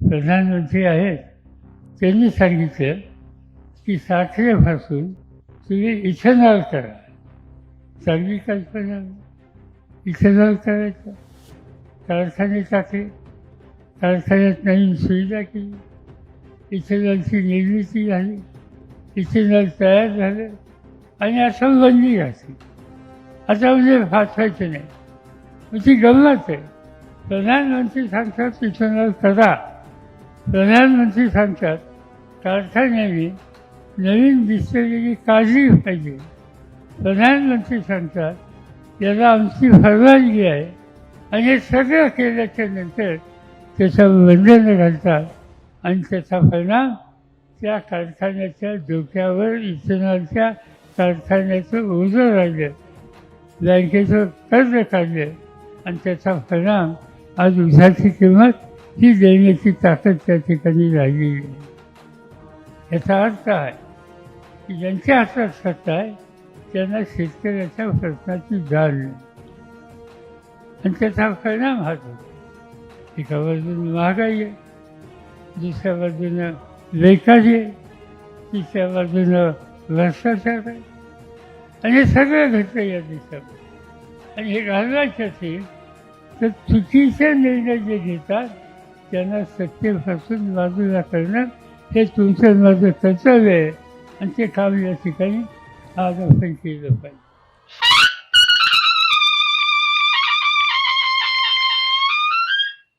प्रधानमंत्री आहेत त्यांनी सांगितलं की साखरेपासून तुम्ही इथेनॉल करा. चांगली कल्पना. इथेनॉल करायचं. कारखाने टाकले. कारखान्यात नवीन सुविधा केली. इथेनॉलची निर्मिती झाली. इथेनॉल तयार झालं. आणि असं बंदी घातली आता म्हणजे फासायचं नाही. म्हणजे गंमत आहे. प्रधानमंत्री सांगतात इथेनॉल करा. प्रधानमंत्री सांगतात कारखान्याने नवीन दिसलेली काळजी पाहिजे. प्रधानमंत्री सांगतात याला आमची परवानगी आहे. आणि हे सगळं केल्याच्यानंतर त्याचं बंधन घालतात आणि त्याचा परिणाम त्या कारखान्याच्या डोक्यावर इथेनॉलच्या कारखान्याचं ओझं राहिलं. बँकेचं कर्ज काढलं आणि त्याचा परिणाम आज उसाची किंमत ही देण्याची ताकद त्या ठिकाणी राहिलेली आहे. याचा अर्थ आहे की ज्यांच्या हातात सत्ता आहे त्यांना शेतकऱ्याच्या प्रश्नाची जाण नाही. आणि त्याचा परिणाम हाच होतो. एका बाजूने महागाई आहे दुसऱ्या बाजूनं बेकारी आहे तिसऱ्या बाजूनं भ्रष्टाचार आहे. आणि हे सगळं घडतं या देशात आणि हे घालवायचे असेल तर चुकीचे निर्णय जे घेतात त्यांना सत्तेपासून बाजूला करणं हे तुमचं माझं कर्तव्य आहे. आणि ते काम या ठिकाणी आज आपण केलं पाहिजे.